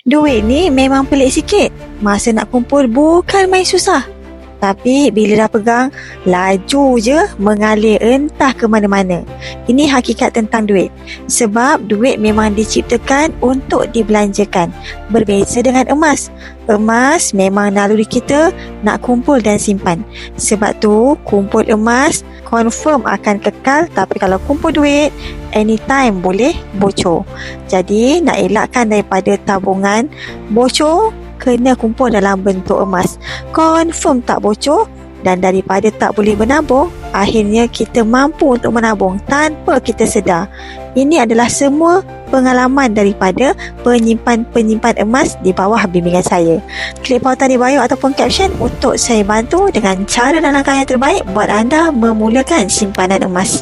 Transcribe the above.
Duit ni memang pelik sikit. Masa nak kumpul bukan main susah. Tapi bila dah pegang, laju je mengalir entah ke mana-mana. Ini hakikat tentang duit. Sebab duit memang diciptakan untuk dibelanjakan. Berbeza dengan emas. Emas memang naluri kita nak kumpul dan simpan. Sebab tu, kumpul emas confirm akan kekal. Tapi kalau kumpul duit, anytime boleh bocor. Jadi, nak elakkan daripada tabungan bocor, kena kumpul dalam bentuk emas. Confirm tak bocor dan daripada tak boleh menabung, akhirnya kita mampu untuk menabung tanpa kita sedar. Ini adalah semua pengalaman daripada penyimpan-penyimpan emas di bawah bimbingan saya. Klik pautan di bio ataupun caption untuk saya bantu dengan cara dan langkah yang terbaik buat anda memulakan simpanan emas.